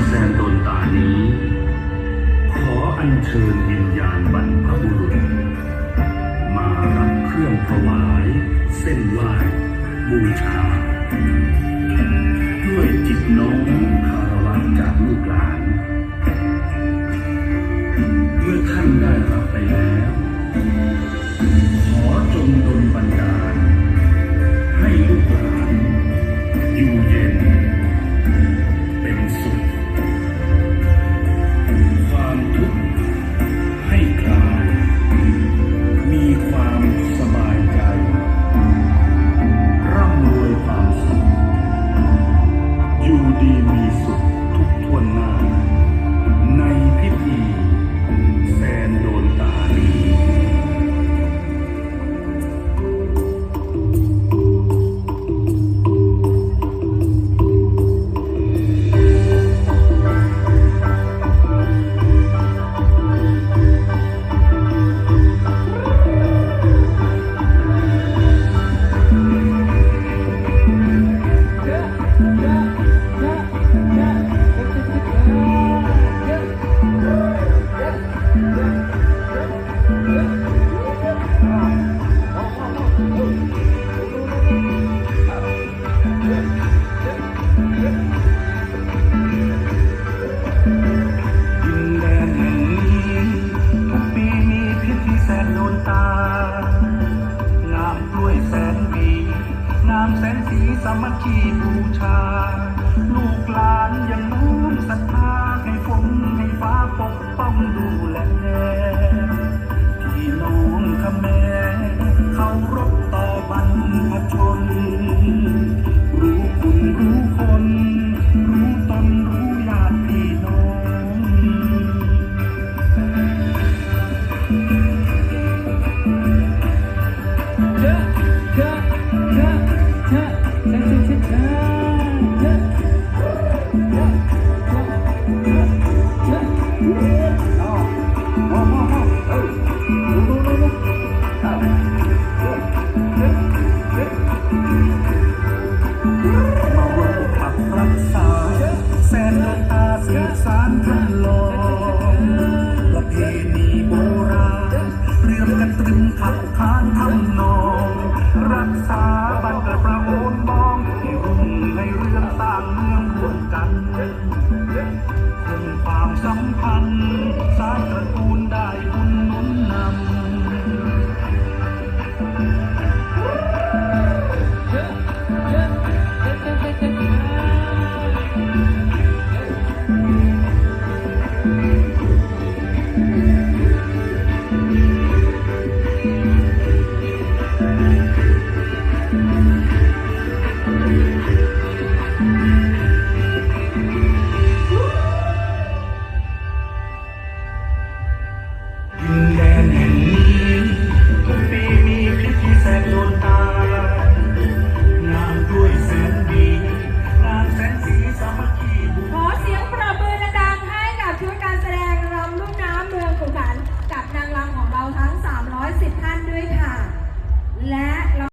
ำแสงดนตานี้ ขออัญเชิญวิญญาณบรรพบุรุษ มารับเครื่องถวาย เส้นไหว้บูชา สามัคคีบูชา ลูกหลานยังน้อมศรัทธาให้ฝนให้ฟ้าปกป้องดูแลที่น้องคำแม่ ตรึงขัดขานทำนอง รักษาบันเกิดประ and, and, and.